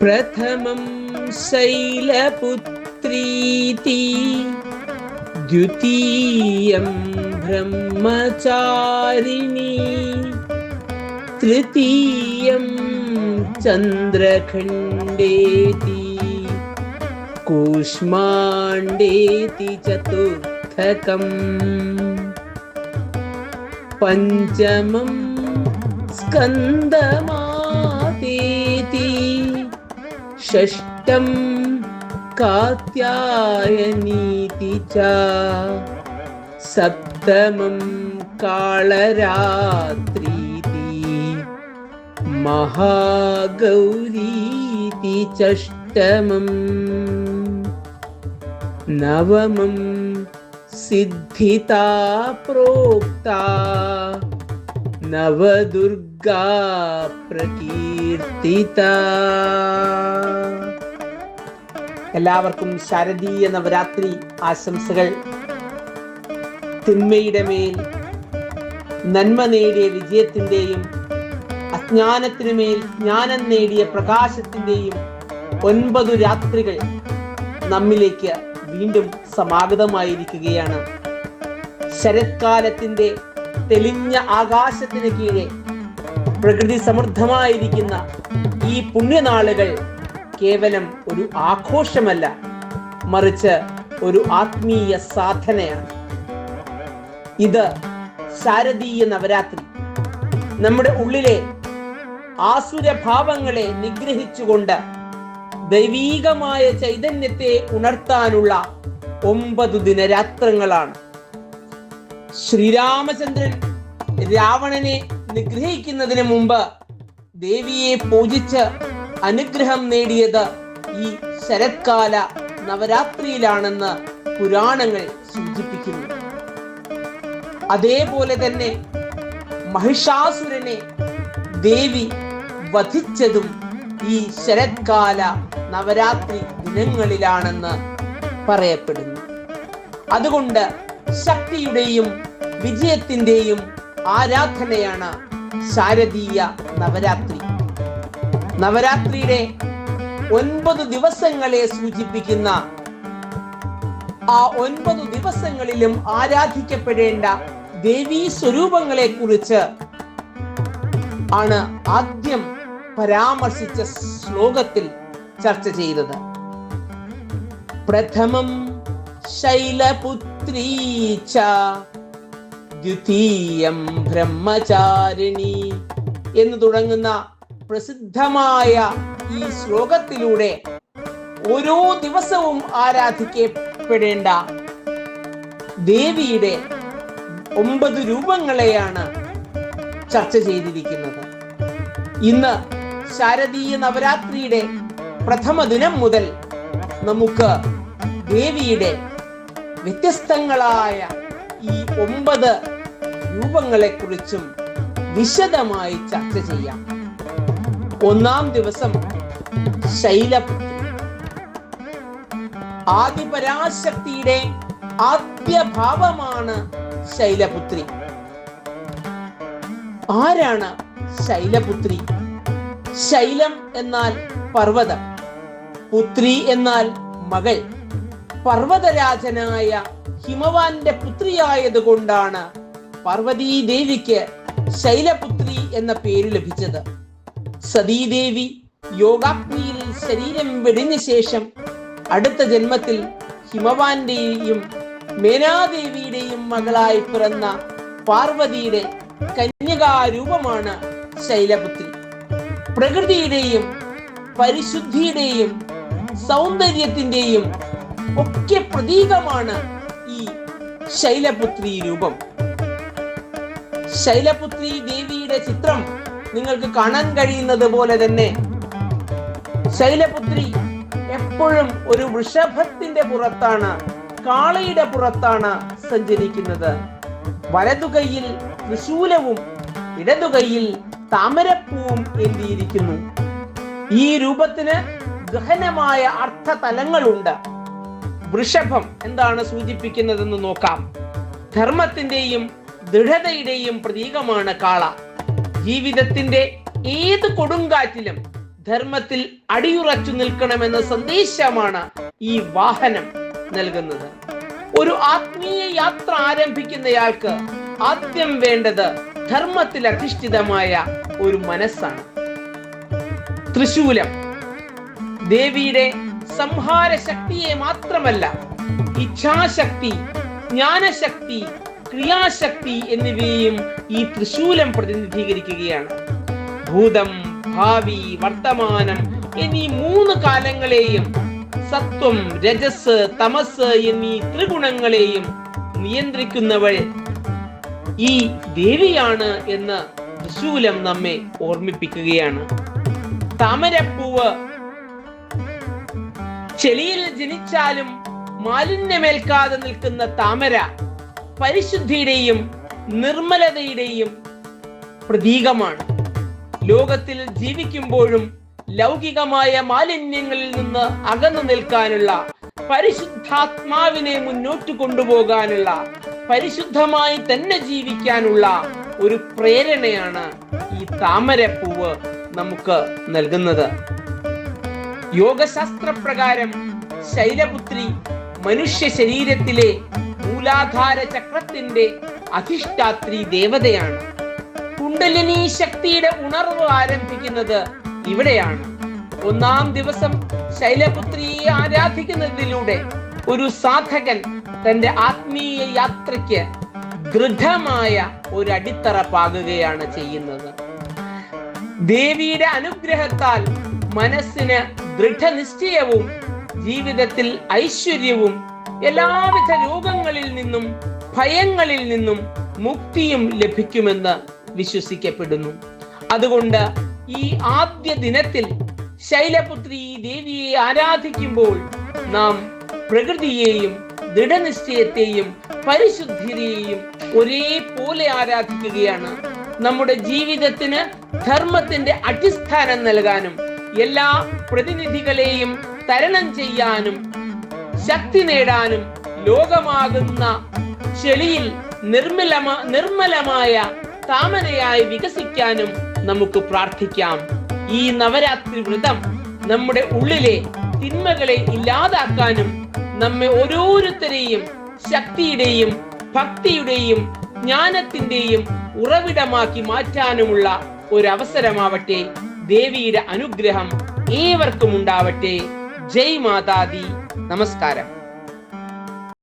प्रथमं शैलपुत्रीति द्वितीयं ब्रह्मचारिणी तृतीयं चन्द्रखण्डेति कूष्माण्डेति चतुर्थकम् पञ्चमं स्कन्दमातेति षष्टं कात्यायनीति च सप्तमं कालरात्रीति महागौरीति चष्टमम् नवमं सिद्धिता प्रोक्ता नवदुर्गा പ്രകീർത്തിത എല്ലാവർക്കും ശാരദീയ നവരാത്രി ആശംസകൾ. തിന്മയുടെ മേൽ നന്മ നേടിയ വിജയത്തിന്റെയും അജ്ഞാനത്തിനു മേൽ ജ്ഞാനം നേടിയ പ്രകാശത്തിന്റെയും ഒൻപതു രാത്രികൾ നമ്മിലേക്ക് വീണ്ടും സമാഗതമായിരിക്കുകയാണ്. ശരത്കാലത്തിന്റെ തെളിഞ്ഞ ആകാശത്തിന് കീഴെ പ്രകൃതി സമൃദ്ധമായിരിക്കുന്ന ഈ പുണ്യനാളുകൾ കേവലം ഒരു ആഘോഷമല്ല മറിച്ച് ഒരു ആത്മീയ സാധനയാണ്. ഇത് ശാരദീയ നവരാത്രി. നമ്മുടെ ഉള്ളിലെ ആസുരഭാവങ്ങളെ നിഗ്രഹിച്ചുകൊണ്ട് ദൈവീകമായ ചൈതന്യത്തെ ഉണർത്താനുള്ള ഒമ്പത് ദിനരാത്രങ്ങളാണ്. ശ്രീരാമചന്ദ്രൻ രാവണനെ നിഗ്രഹിക്കുന്നതിന് മുമ്പ് ദേവിയെ പൂജിച്ച് അനുഗ്രഹം നേടിയത് ഈ ശരത്കാല നവരാത്രിയിലാണെന്ന് പുരാണങ്ങൾ സൂചിപ്പിക്കുന്നു. അതേപോലെ തന്നെ മഹിഷാസുരനെ ദേവി വധിച്ചതും ഈ ശരത്കാല നവരാത്രി ദിനങ്ങളിലാണെന്ന് പറയപ്പെടുന്നു. അതുകൊണ്ട് ശക്തിയുടെയും വിജയത്തിന്റെയും ആരാധനയാണ് ശാരദീയ നവരാത്രി. നവരാത്രിയുടെ ഒൻപത് ദിവസങ്ങളെ സൂചിപ്പിക്കുന്ന ആ ഒൻപത് ദിവസങ്ങളിലും ആരാധിക്കപ്പെടേണ്ട ദേവീ സ്വരൂപങ്ങളെ കുറിച്ച് ആണ് ആദ്യം പരാമർശിച്ച ശ്ലോകത്തിൽ ചർച്ച ചെയ്തത്. പ്രഥമം ശൈലപുത്രീ ദ്വിതീയം ബ്രഹ്മചാരിണി എന്ന് തുടങ്ങുന്ന പ്രസിദ്ധമായ ഈ ശ്ലോകത്തിലൂടെ ഓരോ ദിവസവും ആരാധിക്കപ്പെടേണ്ട ദേവിയുടെ ഒമ്പത് രൂപങ്ങളെയാണ് ചർച്ച ചെയ്തിരിക്കുന്നത്. ഇന്ന് ശാരദീയ നവരാത്രിയുടെ പ്രഥമ ദിനം മുതൽ നമുക്ക് ദേവിയുടെ വ്യത്യസ്തങ്ങളായ ഒമ്പത് രൂപങ്ങളെ കുറിച്ചും വിശദമായി ചർച്ച ചെയ്യാം. ഒന്നാം ദിവസം ശൈലപുത്രി. ആദിപരാശക്തിയുടെ ആദ്യ ഭാവമാണ് ശൈലപുത്രി. ആരാണ് ശൈലപുത്രി? ശൈലം എന്നാൽ പർവതം. പുത്രി എന്നാൽ മകൾ. പർവതരാജനായ ഹിമവാന്റെ പുത്രിയായത് കൊണ്ടാണ് പാർവതീ ദേവിക്ക് ശൈലപുത്രി എന്ന പേര് ലഭിച്ചത്. സതീദേവി യോഗാഗ്നിയിൽ ശരീരം വെടിഞ്ഞ ശേഷം അടുത്ത ജന്മത്തിൽ ഹിമവാന്റെയും മേനാദേവിയുടെയും മകളായി പിറന്ന പാർവതിയുടെ കന്യകാരൂപമാണ് ശൈലപുത്രി. പ്രകൃതിയുടെയും പരിശുദ്ധിയുടെയും സൗന്ദര്യത്തിന്റെയും ഒക്കെ പ്രതീകമാണ് ശൈലപുത്രി രൂപം. ശൈലപുത്രി ദേവിയുടെ ചിത്രം നിങ്ങൾക്ക് കാണാൻ കഴിയുന്നത് പോലെ തന്നെ ശൈലപുത്രി എപ്പോഴും ഒരു വൃഷഭത്തിന്റെ പുറത്താണ് കാളയുടെ പുറത്താണ് സഞ്ചരിക്കുന്നത്. വലതു കൈയിൽ ത്രിശൂലവും ഇടതു കൈയിൽ താമരപ്പൂവും എന്തിയിരിക്കുന്നു ഈ രൂപത്തിന് ഗഹനമായ അർത്ഥ അർത്ഥതലങ്ങളുണ്ട്. വൃഷഭം എന്താണ് സൂചിപ്പിക്കുന്നതെന്ന് നോക്കാം. ധർമ്മത്തിന്റെയും ദൃഢതയുടെയും പ്രതീകമാണ് കാള. ജീവിതത്തിന്റെ ഏത് കൊടുങ്കാറ്റിലും ധർമ്മത്തിൽ അടിയുറച്ചു നിൽക്കണമെന്ന സന്ദേശമാണ് ഈ വാഹനം നൽകുന്നത്. ഒരു ആത്മീയ യാത്ര ആരംഭിക്കുന്നയാൾക്ക് ആദ്യം വേണ്ടത് ധർമ്മത്തിൽ അധിഷ്ഠിതമായ ഒരു മനസ്സാണ്. തൃശൂലം. ദേവിയുടെ സംഹാര ശക്തിയെ മാത്രമല്ല ഇച്ഛാശക്തി ജ്ഞാനശക്തി ക്രിയാശക്തി എന്നിവയും ഈ തൃശൂലം പ്രതിനിധീകരിക്കുകയാണ്. ഭൂതം ഭാവി വർത്തമാനം എന്നീ മൂന്ന് കാലങ്ങളെയും സത്വം രജസ് തമസ് എന്നീ ത്രിഗുണങ്ങളെയും നിയന്ത്രിക്കുന്നവൾ ഈ ദേവിയാണ് എന്ന് തൃശൂലം നമ്മെ ഓർമ്മിപ്പിക്കുകയാണ്. താമരപ്പൂവ് ചെളിയിൽ ജനിച്ചാലും മാലിന്യമേൽക്കാതെ നിൽക്കുന്ന താമര പരിശുദ്ധിയുടെയും നിർമ്മലതയുടെയും പ്രതീകമാണ്. ലോകത്തിൽ ജീവിക്കുമ്പോഴും ലൗകികമായ മാലിന്യങ്ങളിൽ നിന്ന് അകന്നു നിൽക്കാനുള്ള പരിശുദ്ധാത്മാവിനെ മുന്നോട്ട് കൊണ്ടുപോകാനുള്ള പരിശുദ്ധമായി തന്നെ ജീവിക്കാനുള്ള ഒരു പ്രേരണയാണ് ഈ താമരപ്പൂവ് നമുക്ക് നൽകുന്നത്. യോഗശാസ്ത്ര പ്രകാരം ശൈലപുത്രി മനുഷ്യ ശരീരത്തിലെ മൂലാധാര ചക്രത്തിന്റെ അധിഷ്ഠാത്രി ദേവതയാണ്. കുണ്ടലിനി ശക്തിയുടെ ഉണർവ് ആരംഭിക്കുന്നത് ഇവിടെയാണ്. ഒന്നാം ദിവസം ശൈലപുത്രിയെ ആരാധിക്കുന്നതിലൂടെ ഒരു സാധകൻ തന്റെ ആത്മീയ യാത്രയ്ക്ക് ദൃഢമായ ഒരു അടിത്തറ പാകുകയാണ് ചെയ്യുന്നത്. ദേവിയുടെ അനുഗ്രഹത്താൽ മനസ്സിന് ദൃഢനിശ്ചയവും ജീവിതത്തിൽ ഐശ്വര്യവും എല്ലാവിധ രോഗങ്ങളിൽ നിന്നും ഭയങ്ങളിൽ നിന്നും മുക്തിയും ലഭിക്കുമെന്ന് വിശ്വസിക്കപ്പെടുന്നു. അതുകൊണ്ട് ഈ ആദ്യ ദിനത്തിൽ ശൈലപുത്രി ദേവിയെ ആരാധിക്കുമ്പോൾ നാം പ്രകൃതിയെയും ദൃഢനിശ്ചയത്തെയും പരിശുദ്ധിയെയും ഒരേപോലെ ആരാധിക്കുകയാണ്. നമ്മുടെ ജീവിതത്തിന് ധർമ്മത്തിന്റെ അടിസ്ഥാനം നൽകാനും എല്ലാ പ്രതിനിധികളെയും തരണം ചെയ്യാനും ശക്തി നേടാനും ലോകമാകുന്ന ചെളിയിൽ നിർമ്മലമ നിർമ്മലമായ താമരയായി വികസിക്കാനും നമുക്ക് പ്രാർത്ഥിക്കാം. ഈ നവരാത്രി വ്രതം നമ്മുടെ ഉള്ളിലെ തിന്മകളെ ഇല്ലാതാക്കാനും നമ്മെ ഓരോരുത്തരെയും ശക്തിയുടെയും ഭക്തിയുടെയും ജ്ഞാനത്തിന്റെയും ഉറവിടമാക്കി മാറ്റാനുമുള്ള ഒരു അവസരമാവട്ടെ ദേവിയുടെ അനുഗ്രഹം ഏവർക്കും ഉണ്ടാവട്ടെ. ജയ് മാതാദി. നമസ്കാരം.